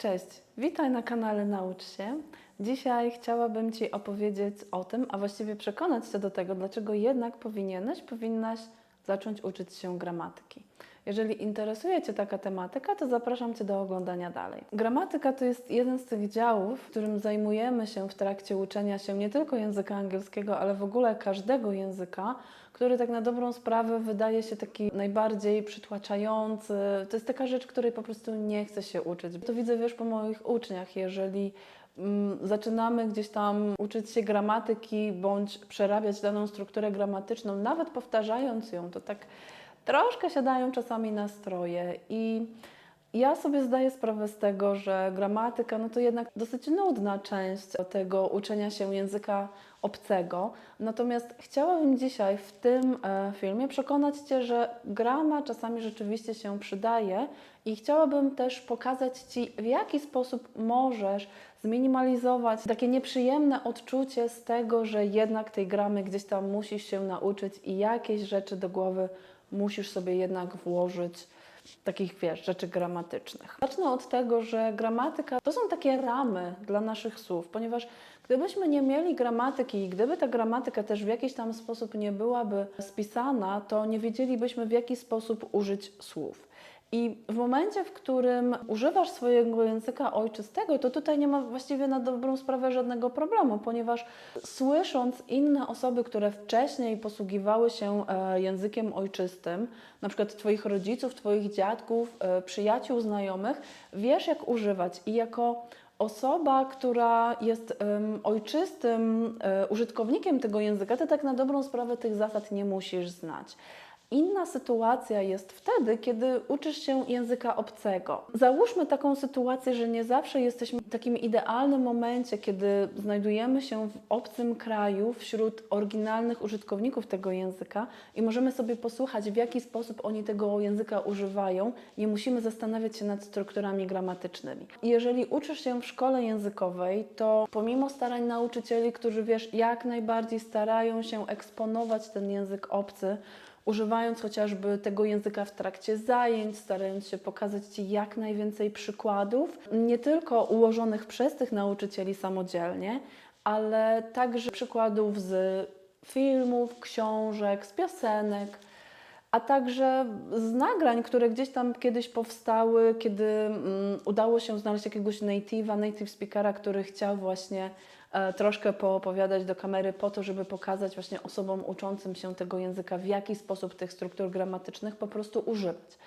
Cześć, witaj na kanale Naucz się. Dzisiaj chciałabym Ci opowiedzieć o tym, a właściwie przekonać Cię do tego, dlaczego jednak powinieneś, powinnaś zacząć uczyć się gramatyki. Jeżeli interesuje Cię taka tematyka, to zapraszam Cię do oglądania dalej. Gramatyka to jest jeden z tych działów, którym zajmujemy się w trakcie uczenia się nie tylko języka angielskiego, ale w ogóle każdego języka, który tak na dobrą sprawę wydaje się taki najbardziej przytłaczający. To jest taka rzecz, której po prostu nie chce się uczyć. To widzę, wiesz, po moich uczniach, jeżeli mm, zaczynamy gdzieś tam uczyć się gramatyki bądź przerabiać daną strukturę gramatyczną, nawet powtarzając ją, to tak troszkę siadają czasami nastroje i ja sobie zdaję sprawę z tego, że gramatyka no to jednak dosyć nudna część tego uczenia się języka obcego. Natomiast chciałabym dzisiaj w tym e, filmie przekonać Cię, że grama czasami rzeczywiście się przydaje i chciałabym też pokazać Ci, w jaki sposób możesz zminimalizować takie nieprzyjemne odczucie z tego, że jednak tej gramy gdzieś tam musisz się nauczyć i jakieś rzeczy do głowy musisz sobie jednak włożyć takich, wiesz, rzeczy gramatycznych. Zacznę od tego, że gramatyka to są takie ramy dla naszych słów, ponieważ gdybyśmy nie mieli gramatyki i gdyby ta gramatyka też w jakiś tam sposób nie byłaby spisana, to nie wiedzielibyśmy w jaki sposób użyć słów. I w momencie, w którym używasz swojego języka ojczystego, to tutaj nie ma właściwie na dobrą sprawę żadnego problemu, ponieważ słysząc inne osoby, które wcześniej posługiwały się e, językiem ojczystym, na przykład Twoich rodziców, Twoich dziadków, e, przyjaciół, znajomych, wiesz jak używać i jako osoba, która jest ojczystym um, użytkownikiem tego języka, ty tak na dobrą sprawę tych zasad nie musisz znać. Inna sytuacja jest wtedy, kiedy uczysz się języka obcego. Załóżmy taką sytuację, że nie zawsze jesteśmy w takim idealnym momencie, kiedy znajdujemy się w obcym kraju wśród oryginalnych użytkowników tego języka i możemy sobie posłuchać, w jaki sposób oni tego języka używają. Nie musimy zastanawiać się nad strukturami gramatycznymi. Jeżeli uczysz się w szkole językowej, to pomimo starań nauczycieli, którzy wiesz, jak najbardziej starają się eksponować ten język obcy, używając chociażby tego języka w trakcie zajęć, starając się pokazać Ci jak najwięcej przykładów, nie tylko ułożonych przez tych nauczycieli samodzielnie, ale także przykładów z filmów, książek, z piosenek, a także z nagrań, które gdzieś tam kiedyś powstały, kiedy um, udało się znaleźć jakiegoś native'a, native speakera, który chciał właśnie troszkę poopowiadać do kamery po to, żeby pokazać właśnie osobom uczącym się tego języka, w jaki sposób tych struktur gramatycznych po prostu używać.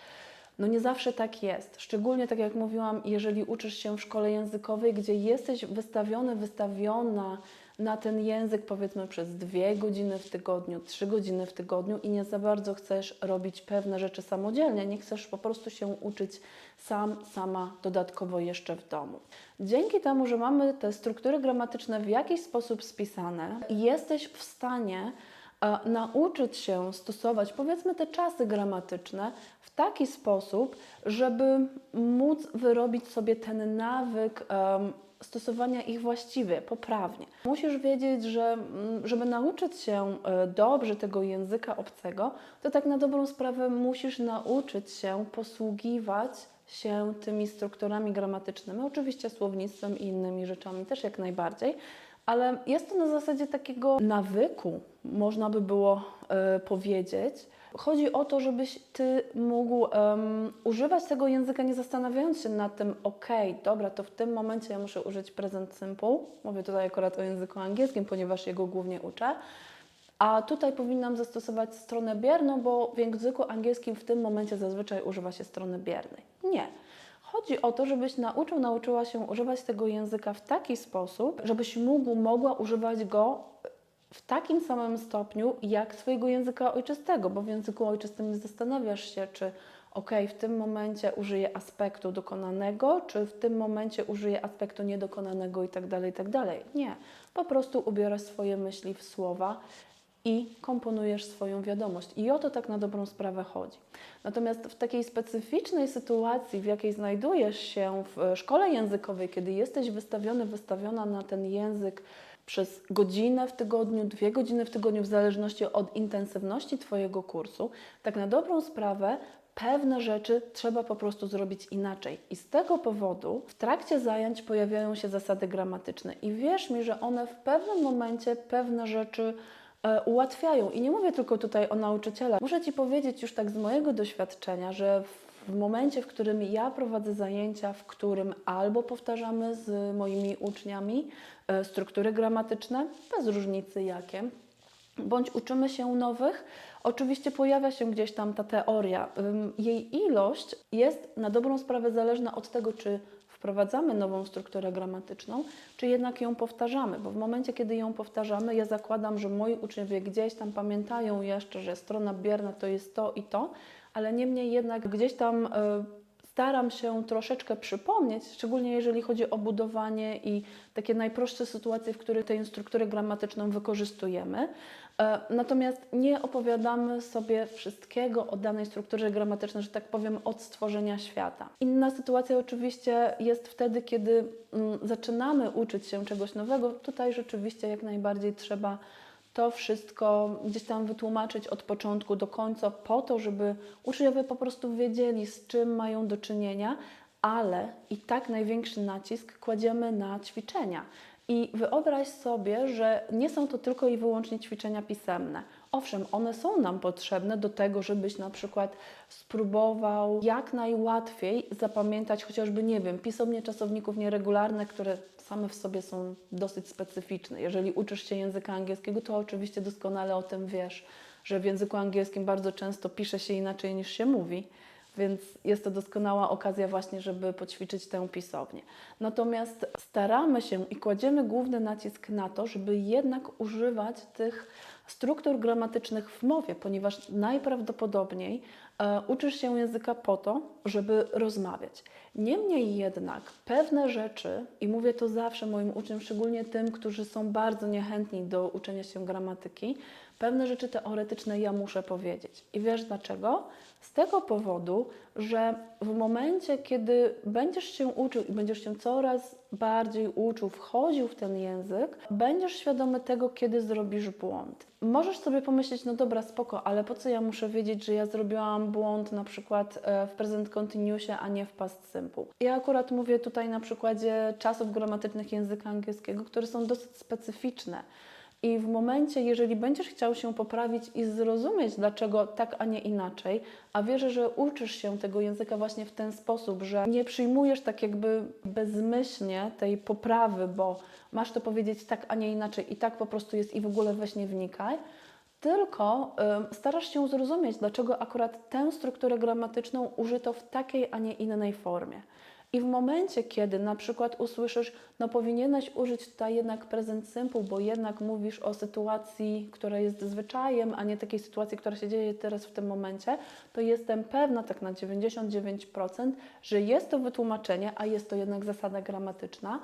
No nie zawsze tak jest. Szczególnie tak jak mówiłam, jeżeli uczysz się w szkole językowej, gdzie jesteś wystawiony, wystawiona na ten język powiedzmy przez dwie godziny w tygodniu, trzy godziny w tygodniu i nie za bardzo chcesz robić pewne rzeczy samodzielnie, nie chcesz po prostu się uczyć sam, sama dodatkowo jeszcze w domu. Dzięki temu, że mamy te struktury gramatyczne w jakiś sposób spisane, jesteś w stanie e, nauczyć się stosować powiedzmy te czasy gramatyczne w taki sposób, żeby móc wyrobić sobie ten nawyk stosowania ich właściwie, poprawnie. Musisz wiedzieć, że mm, żeby nauczyć się e, dobrze tego języka obcego, to tak na dobrą sprawę musisz nauczyć się posługiwać się tymi strukturami gramatycznymi, oczywiście słownictwem i innymi rzeczami też jak najbardziej, ale jest to na zasadzie takiego nawyku, można by było y, powiedzieć. Chodzi o to, żebyś ty mógł um, używać tego języka, nie zastanawiając się nad tym, ok, dobra, to w tym momencie ja muszę użyć present simple. Mówię tutaj akurat o języku angielskim, ponieważ jego głównie uczę. A tutaj powinnam zastosować stronę bierną, bo w języku angielskim w tym momencie zazwyczaj używa się strony biernej. Nie. Chodzi o to, żebyś nauczył, nauczyła się używać tego języka w taki sposób, żebyś mógł, mogła używać go w takim samym stopniu jak swojego języka ojczystego, bo w języku ojczystym nie zastanawiasz się, czy ok, w tym momencie użyję aspektu dokonanego, czy w tym momencie użyję aspektu niedokonanego i tak dalej, i tak. Nie. Po prostu ubierasz swoje myśli w słowa i komponujesz swoją wiadomość. I o to tak na dobrą sprawę chodzi. Natomiast w takiej specyficznej sytuacji, w jakiej znajdujesz się w szkole językowej, kiedy jesteś wystawiony, wystawiona na ten język przez godzinę w tygodniu, dwie godziny w tygodniu, w zależności od intensywności Twojego kursu, tak na dobrą sprawę pewne rzeczy trzeba po prostu zrobić inaczej. I z tego powodu w trakcie zajęć pojawiają się zasady gramatyczne. I wierz mi, że one w pewnym momencie pewne rzeczy e, ułatwiają. I nie mówię tylko tutaj o nauczycielach. Muszę Ci powiedzieć już tak z mojego doświadczenia, że w, w momencie, w którym ja prowadzę zajęcia, w którym albo powtarzamy z moimi uczniami e, struktury gramatyczne, bez różnicy jakie, bądź uczymy się nowych, oczywiście pojawia się gdzieś tam ta teoria. Jej ilość jest na dobrą sprawę zależna od tego, czy wprowadzamy nową strukturę gramatyczną, czy jednak ją powtarzamy, bo w momencie, kiedy ją powtarzamy, ja zakładam, że moi uczniowie gdzieś tam pamiętają jeszcze, że strona bierna to jest to i to, ale niemniej jednak gdzieś tam y, staram się troszeczkę przypomnieć, szczególnie jeżeli chodzi o budowanie i takie najprostsze sytuacje, w których tę strukturę gramatyczną wykorzystujemy. E, Natomiast nie opowiadamy sobie wszystkiego o danej strukturze gramatycznej, że tak powiem, od stworzenia świata. Inna sytuacja oczywiście jest wtedy, kiedy mm, zaczynamy uczyć się czegoś nowego. Tutaj rzeczywiście jak najbardziej trzeba to wszystko gdzieś tam wytłumaczyć od początku do końca, po to, żeby uczniowie po prostu wiedzieli, z czym mają do czynienia, ale i tak największy nacisk kładziemy na ćwiczenia. I wyobraź sobie, że nie są to tylko i wyłącznie ćwiczenia pisemne. Owszem, one są nam potrzebne do tego, żebyś na przykład spróbował jak najłatwiej zapamiętać chociażby, nie wiem, pisomnie czasowników nieregularne, które same w sobie są dosyć specyficzne. Jeżeli uczysz się języka angielskiego, to oczywiście doskonale o tym wiesz, że w języku angielskim bardzo często pisze się inaczej niż się mówi. Więc jest to doskonała okazja właśnie, żeby poćwiczyć tę pisownię. Natomiast staramy się i kładziemy główny nacisk na to, żeby jednak używać tych struktur gramatycznych w mowie, ponieważ najprawdopodobniej e, uczysz się języka po to, żeby rozmawiać. Niemniej jednak pewne rzeczy, i mówię to zawsze moim uczniom, szczególnie tym, którzy są bardzo niechętni do uczenia się gramatyki, pewne rzeczy teoretyczne ja muszę powiedzieć. I wiesz dlaczego? Z tego powodu, że w momencie, kiedy będziesz się uczył i będziesz się coraz bardziej uczył, wchodził w ten język, będziesz świadomy tego, kiedy zrobisz błąd. Możesz sobie pomyśleć, no dobra, spoko, ale po co ja muszę wiedzieć, że ja zrobiłam błąd na przykład e, w present continuousie, a nie w past simple. Ja akurat mówię tutaj na przykładzie czasów gramatycznych języka angielskiego, które są dosyć specyficzne. I w momencie, jeżeli będziesz chciał się poprawić i zrozumieć, dlaczego tak, a nie inaczej, a wierzę, że uczysz się tego języka właśnie w ten sposób, że nie przyjmujesz tak jakby bezmyślnie tej poprawy, bo masz to powiedzieć tak, a nie inaczej i tak po prostu jest i w ogóle weź nie wnikaj, tylko y, starasz się zrozumieć, dlaczego akurat tę strukturę gramatyczną użyto w takiej, a nie innej formie. I w momencie, kiedy na przykład usłyszysz, no powinieneś użyć tutaj jednak present simple, bo jednak mówisz o sytuacji, która jest zwyczajem, a nie takiej sytuacji, która się dzieje teraz w tym momencie, to jestem pewna tak na 99%, że jest to wytłumaczenie, a jest to jednak zasada gramatyczna,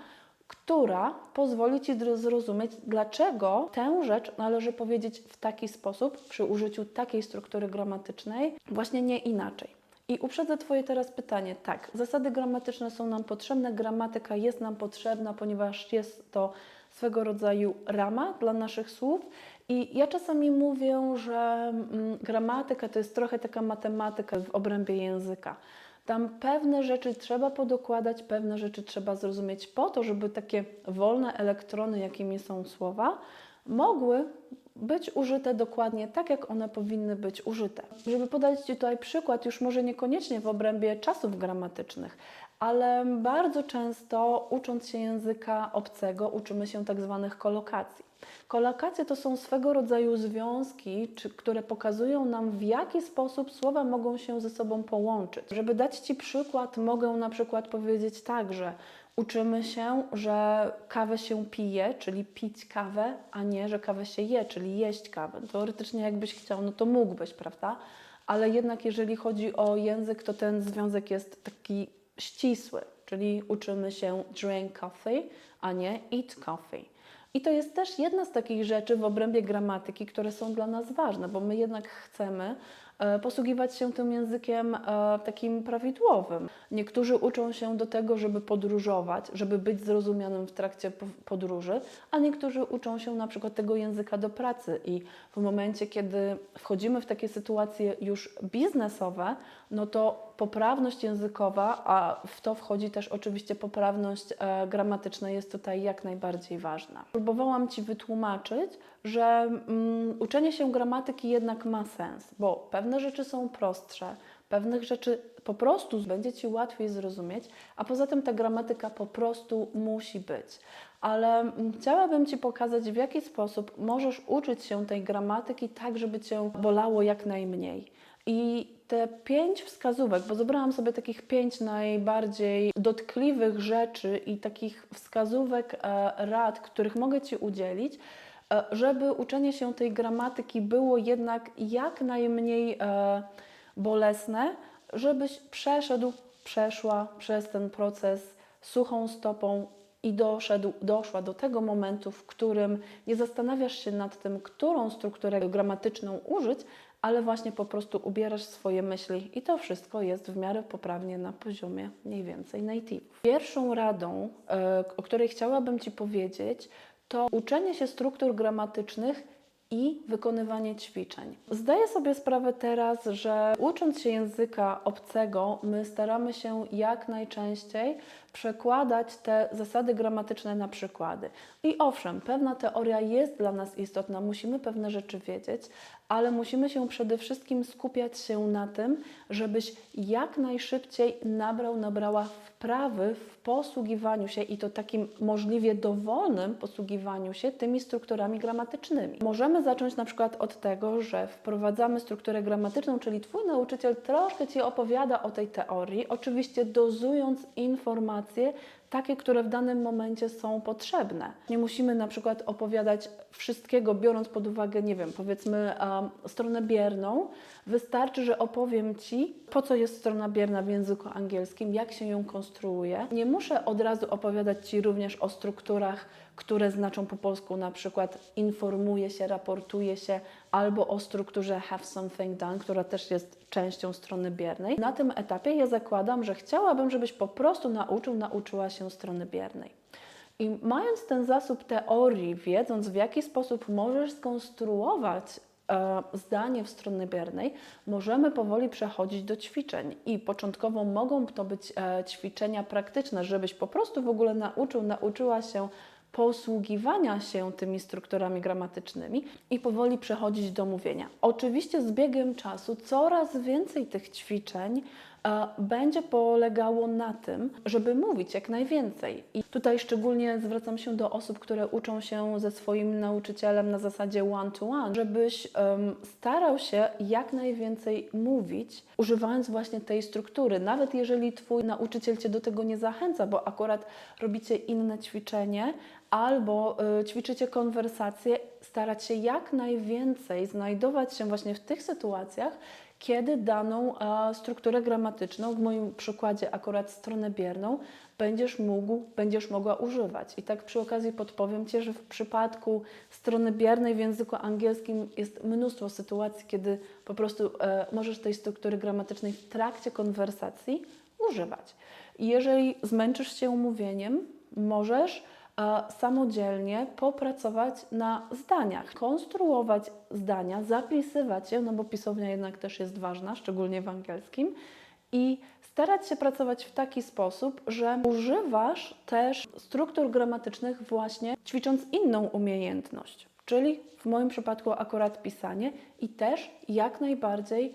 która pozwoli Ci zrozumieć, dlaczego tę rzecz należy powiedzieć w taki sposób, przy użyciu takiej struktury gramatycznej, właśnie nie inaczej. I uprzedzę Twoje teraz pytanie. Tak, zasady gramatyczne są nam potrzebne, gramatyka jest nam potrzebna, ponieważ jest to swego rodzaju rama dla naszych słów. I ja czasami mówię, że mm, gramatyka to jest trochę taka matematyka w obrębie języka. Tam pewne rzeczy trzeba podokładać, pewne rzeczy trzeba zrozumieć po to, żeby takie wolne elektrony, jakimi są słowa, mogły być użyte dokładnie tak, jak one powinny być użyte. Żeby podać Ci tutaj przykład, już może niekoniecznie w obrębie czasów gramatycznych, ale bardzo często ucząc się języka obcego, uczymy się tak zwanych kolokacji. Kolokacje to są swego rodzaju związki, czy, które pokazują nam, w jaki sposób słowa mogą się ze sobą połączyć. Żeby dać Ci przykład, mogę na przykład powiedzieć tak, że uczymy się, że kawę się pije, czyli pić kawę, a nie, że kawę się je, czyli jeść kawę. Teoretycznie jakbyś chciał, no to mógłbyś, prawda? Ale jednak jeżeli chodzi o język, to ten związek jest taki ścisły, czyli uczymy się drink coffee, a nie eat coffee. I to jest też jedna z takich rzeczy w obrębie gramatyki, które są dla nas ważne, bo my jednak chcemy, posługiwać się tym językiem e, takim prawidłowym. Niektórzy uczą się do tego, żeby podróżować, żeby być zrozumianym w trakcie po- podróży, a niektórzy uczą się na przykład tego języka do pracy i w momencie, kiedy wchodzimy w takie sytuacje już biznesowe, no to poprawność językowa, a w to wchodzi też oczywiście poprawność e, gramatyczna, jest tutaj jak najbardziej ważna. Próbowałam Ci wytłumaczyć, że mm, uczenie się gramatyki jednak ma sens, bo pewne rzeczy są prostsze, pewnych rzeczy po prostu będzie Ci łatwiej zrozumieć, a poza tym ta gramatyka po prostu musi być. Ale mm, chciałabym Ci pokazać, w jaki sposób możesz uczyć się tej gramatyki tak, żeby Cię bolało jak najmniej. I te pięć wskazówek, bo zebrałam sobie takich pięć najbardziej dotkliwych rzeczy i takich wskazówek, e, rad, których mogę Ci udzielić, e, żeby uczenie się tej gramatyki było jednak jak najmniej e, bolesne, żebyś przeszedł, przeszła przez ten proces suchą stopą i doszedł, doszła do tego momentu, w którym nie zastanawiasz się nad tym, którą strukturę gramatyczną użyć, ale właśnie po prostu ubierasz swoje myśli i to wszystko jest w miarę poprawnie na poziomie mniej więcej native. Pierwszą radą, e, o której chciałabym Ci powiedzieć, to uczenie się struktur gramatycznych i wykonywanie ćwiczeń. Zdaję sobie sprawę teraz, że ucząc się języka obcego, my staramy się jak najczęściej przekładać te zasady gramatyczne na przykłady. I owszem, pewna teoria jest dla nas istotna, musimy pewne rzeczy wiedzieć, ale musimy się przede wszystkim skupiać się na tym, żebyś jak najszybciej nabrał, nabrała wprawy w posługiwaniu się i to takim możliwie dowolnym posługiwaniu się tymi strukturami gramatycznymi. Możemy zacząć na przykład od tego, że wprowadzamy strukturę gramatyczną, czyli Twój nauczyciel troszkę Ci opowiada o tej teorii, oczywiście dozując informacje, takie, które w danym momencie są potrzebne. Nie musimy na przykład opowiadać wszystkiego, biorąc pod uwagę, nie wiem, powiedzmy um, stronę bierną. Wystarczy, że opowiem Ci, po co jest strona bierna w języku angielskim, jak się ją konstruuje. Nie muszę od razu opowiadać Ci również o strukturach, które znaczą po polsku na przykład informuje się, raportuje się, albo o strukturze have something done, która też jest częścią strony biernej. Na tym etapie ja zakładam, że chciałabym, żebyś po prostu nauczył, nauczyła się strony biernej. I mając ten zasób teorii, wiedząc w jaki sposób możesz skonstruować e, zdanie w stronie biernej, możemy powoli przechodzić do ćwiczeń. I początkowo mogą to być e, ćwiczenia praktyczne, żebyś po prostu w ogóle nauczył, nauczyła się posługiwania się tymi strukturami gramatycznymi i powoli przechodzić do mówienia. Oczywiście z biegiem czasu coraz więcej tych ćwiczeń będzie polegało na tym, żeby mówić jak najwięcej. I tutaj szczególnie zwracam się do osób, które uczą się ze swoim nauczycielem na zasadzie one-to-one, żebyś em, starał się jak najwięcej mówić, używając właśnie tej struktury. Nawet jeżeli Twój nauczyciel Cię do tego nie zachęca, bo akurat robicie inne ćwiczenie, albo y, ćwiczycie konwersację, starać się jak najwięcej znajdować się właśnie w tych sytuacjach, kiedy daną strukturę gramatyczną, w moim przykładzie akurat stronę bierną, będziesz mógł, będziesz mogła używać. I tak przy okazji podpowiem Ci, że w przypadku strony biernej w języku angielskim jest mnóstwo sytuacji, kiedy po prostu e, możesz tej struktury gramatycznej w trakcie konwersacji używać. I jeżeli zmęczysz się mówieniem, możesz samodzielnie popracować na zdaniach, konstruować zdania, zapisywać je, no bo pisownia jednak też jest ważna, szczególnie w angielskim, i starać się pracować w taki sposób, że używasz też struktur gramatycznych właśnie ćwicząc inną umiejętność, czyli w moim przypadku akurat pisanie i też jak najbardziej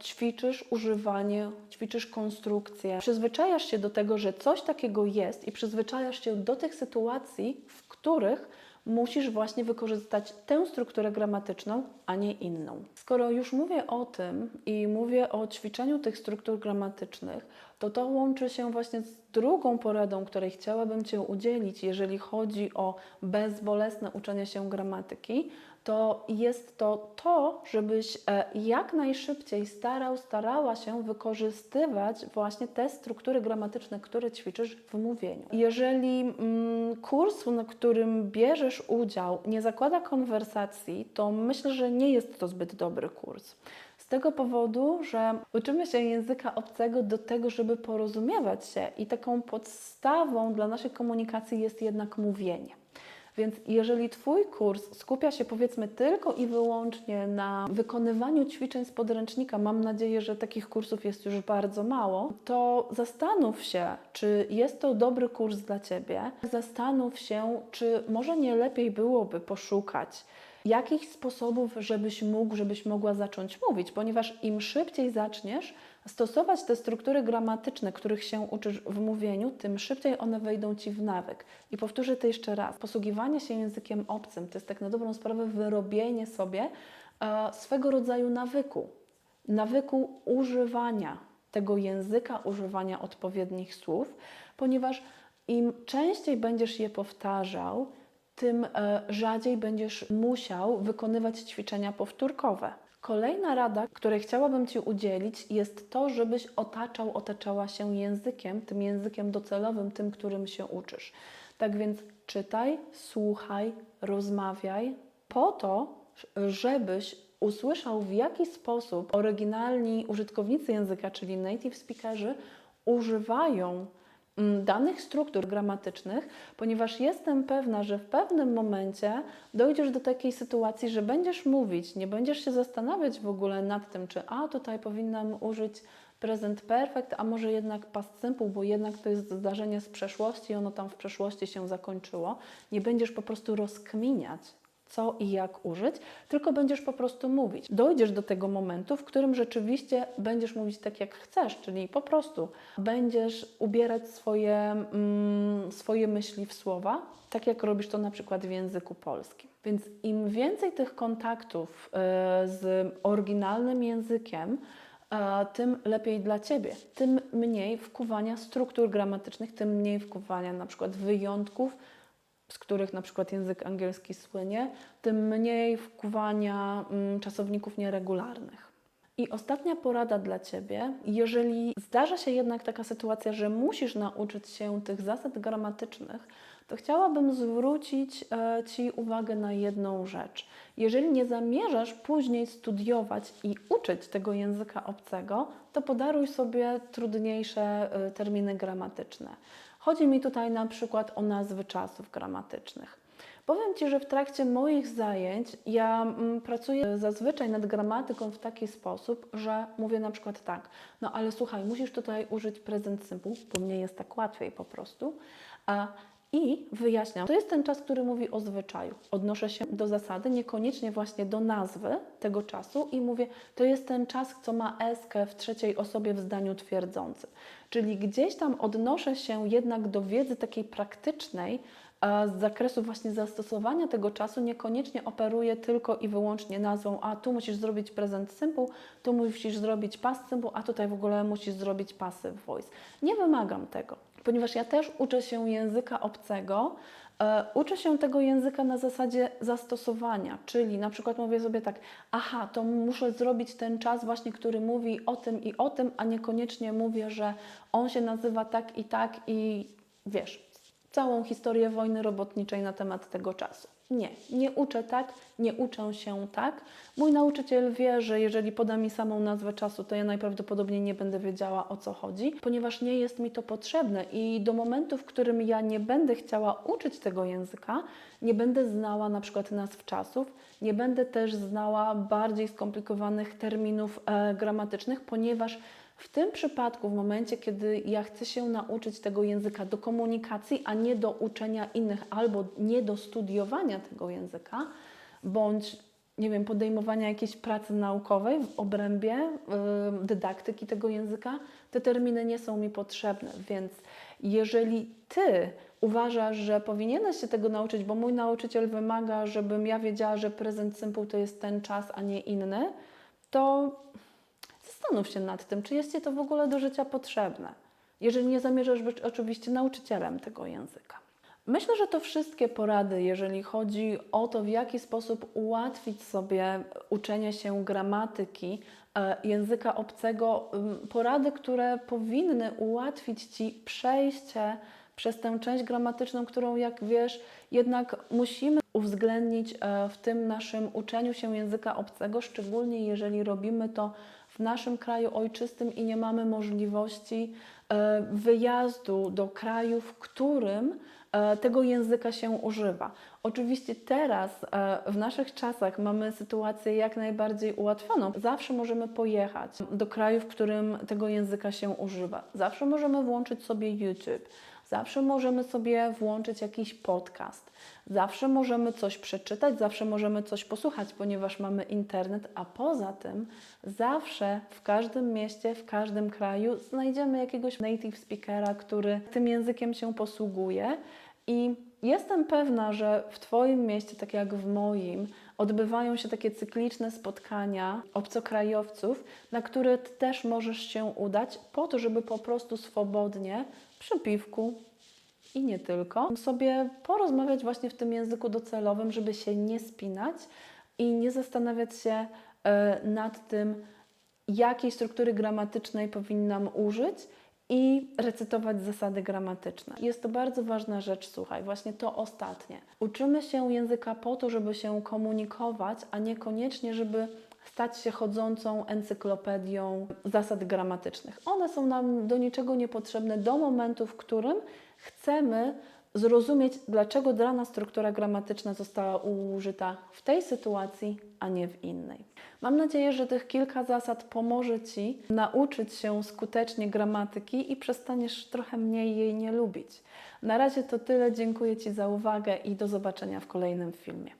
ćwiczysz używanie, ćwiczysz konstrukcję, przyzwyczajasz się do tego, że coś takiego jest i przyzwyczajasz się do tych sytuacji, w których musisz właśnie wykorzystać tę strukturę gramatyczną, a nie inną. Skoro już mówię o tym i mówię o ćwiczeniu tych struktur gramatycznych, to to łączy się właśnie z drugą poradą, której chciałabym Cię udzielić, jeżeli chodzi o bezbolesne uczenie się gramatyki, to jest to to, żebyś e, jak najszybciej starał, starała się wykorzystywać właśnie te struktury gramatyczne, które ćwiczysz w mówieniu. Jeżeli mm, kurs, na którym bierzesz udział, nie zakłada konwersacji, to myślę, że nie jest to zbyt dobry kurs. Z tego powodu, że uczymy się języka obcego do tego, żeby porozumiewać się i taką podstawą dla naszej komunikacji jest jednak mówienie. Więc jeżeli Twój kurs skupia się powiedzmy tylko i wyłącznie na wykonywaniu ćwiczeń z podręcznika, mam nadzieję, że takich kursów jest już bardzo mało, to zastanów się, czy jest to dobry kurs dla Ciebie. Zastanów się, czy może nie lepiej byłoby poszukać jakichś sposobów, żebyś mógł, żebyś mogła zacząć mówić, ponieważ im szybciej zaczniesz stosować te struktury gramatyczne, których się uczysz w mówieniu, tym szybciej one wejdą ci w nawyk. I powtórzę to jeszcze raz. Posługiwanie się językiem obcym to jest tak na dobrą sprawę wyrobienie sobie e, swego rodzaju nawyku. Nawyku używania tego języka, używania odpowiednich słów, ponieważ im częściej będziesz je powtarzał, tym e, rzadziej będziesz musiał wykonywać ćwiczenia powtórkowe. Kolejna rada, której chciałabym Ci udzielić, jest to, żebyś otaczał, otaczała się językiem, tym językiem docelowym, tym, którym się uczysz. Tak więc czytaj, słuchaj, rozmawiaj po to, żebyś usłyszał, w jaki sposób oryginalni użytkownicy języka, czyli native speakerzy, używają danych struktur gramatycznych, ponieważ jestem pewna, że w pewnym momencie dojdziesz do takiej sytuacji, że będziesz mówić, nie będziesz się zastanawiać w ogóle nad tym, czy a tutaj powinnam użyć present perfect, a może jednak past simple, bo jednak to jest zdarzenie z przeszłości, ono tam w przeszłości się zakończyło. Nie będziesz po prostu rozkminiać, co i jak użyć, tylko będziesz po prostu mówić. Dojdziesz do tego momentu, w którym rzeczywiście będziesz mówić tak, jak chcesz, czyli po prostu będziesz ubierać swoje, mm, swoje myśli w słowa, tak jak robisz to na przykład w języku polskim. Więc im więcej tych kontaktów e, z oryginalnym językiem, e, tym lepiej dla Ciebie. Tym mniej wkuwania struktur gramatycznych, tym mniej wkuwania na przykład wyjątków, z których na przykład język angielski słynie, tym mniej wkuwania mm, czasowników nieregularnych. I ostatnia porada dla Ciebie, jeżeli zdarza się jednak taka sytuacja, że musisz nauczyć się tych zasad gramatycznych, to chciałabym zwrócić e, Ci uwagę na jedną rzecz. Jeżeli nie zamierzasz później studiować i uczyć tego języka obcego, to podaruj sobie trudniejsze e, terminy gramatyczne. Chodzi mi tutaj na przykład o nazwy czasów gramatycznych. Powiem Ci, że w trakcie moich zajęć ja mm, pracuję zazwyczaj nad gramatyką w taki sposób, że mówię na przykład tak, no ale słuchaj, musisz tutaj użyć present simple, bo mnie jest tak łatwiej po prostu, a i wyjaśniam, to jest ten czas, który mówi o zwyczaju. Odnoszę się do zasady, niekoniecznie właśnie do nazwy tego czasu i mówię, to jest ten czas, co ma eskę w trzeciej osobie w zdaniu twierdzącym. Czyli gdzieś tam odnoszę się jednak do wiedzy takiej praktycznej, z zakresu właśnie zastosowania tego czasu niekoniecznie operuje tylko i wyłącznie nazwą, a tu musisz zrobić present simple, tu musisz zrobić past simple, a tutaj w ogóle musisz zrobić passive voice. Nie wymagam tego, ponieważ ja też uczę się języka obcego, e, uczę się tego języka na zasadzie zastosowania, czyli na przykład mówię sobie tak, aha, to muszę zrobić ten czas właśnie, który mówi o tym i o tym, a niekoniecznie mówię, że on się nazywa tak i tak i wiesz, całą historię wojny robotniczej na temat tego czasu. Nie, nie uczę tak, nie uczę się tak. Mój nauczyciel wie, że jeżeli poda mi samą nazwę czasu, to ja najprawdopodobniej nie będę wiedziała o co chodzi, ponieważ nie jest mi to potrzebne i do momentu, w którym ja nie będę chciała uczyć tego języka, nie będę znała na przykład nazw czasów, nie będę też znała bardziej skomplikowanych terminów e, gramatycznych, ponieważ w tym przypadku, w momencie, kiedy ja chcę się nauczyć tego języka do komunikacji, a nie do uczenia innych, albo nie do studiowania tego języka, bądź nie wiem, podejmowania jakiejś pracy naukowej w obrębie yy, dydaktyki tego języka, te terminy nie są mi potrzebne. Więc jeżeli ty uważasz, że powinieneś się tego nauczyć, bo mój nauczyciel wymaga, żebym ja wiedziała, że prezent simple to jest ten czas, a nie inny, to zastanów się nad tym, czy jest Ci to w ogóle do życia potrzebne, jeżeli nie zamierzasz być oczywiście nauczycielem tego języka. Myślę, że to wszystkie porady, jeżeli chodzi o to, w jaki sposób ułatwić sobie uczenie się gramatyki e, języka obcego, porady, które powinny ułatwić Ci przejście przez tę część gramatyczną, którą, jak wiesz, jednak musimy uwzględnić e, w tym naszym uczeniu się języka obcego, szczególnie jeżeli robimy to w naszym kraju ojczystym i nie mamy możliwości e, wyjazdu do kraju, w którym e, tego języka się używa. Oczywiście teraz, e, w naszych czasach, mamy sytuację jak najbardziej ułatwioną. Zawsze możemy pojechać do kraju, w którym tego języka się używa. Zawsze możemy włączyć sobie YouTube. Zawsze możemy sobie włączyć jakiś podcast. Zawsze możemy coś przeczytać, zawsze możemy coś posłuchać, ponieważ mamy internet, a poza tym zawsze w każdym mieście, w każdym kraju znajdziemy jakiegoś native speakera, który tym językiem się posługuje. I jestem pewna, że w Twoim mieście, tak jak w moim, odbywają się takie cykliczne spotkania obcokrajowców, na które Ty też możesz się udać, po to, żeby po prostu swobodnie przy piwku i nie tylko sobie porozmawiać właśnie w tym języku docelowym, żeby się nie spinać i nie zastanawiać się e, nad tym, jakiej struktury gramatycznej powinnam użyć i recytować zasady gramatyczne. Jest to bardzo ważna rzecz, słuchaj, właśnie to ostatnie. Uczymy się języka po to, żeby się komunikować, a niekoniecznie, żeby stać się chodzącą encyklopedią zasad gramatycznych. One są nam do niczego niepotrzebne do momentu, w którym chcemy zrozumieć, dlaczego dana struktura gramatyczna została użyta w tej sytuacji, a nie w innej. Mam nadzieję, że tych kilka zasad pomoże Ci nauczyć się skutecznie gramatyki i przestaniesz trochę mniej jej nie lubić. Na razie to tyle. Dziękuję Ci za uwagę i do zobaczenia w kolejnym filmie.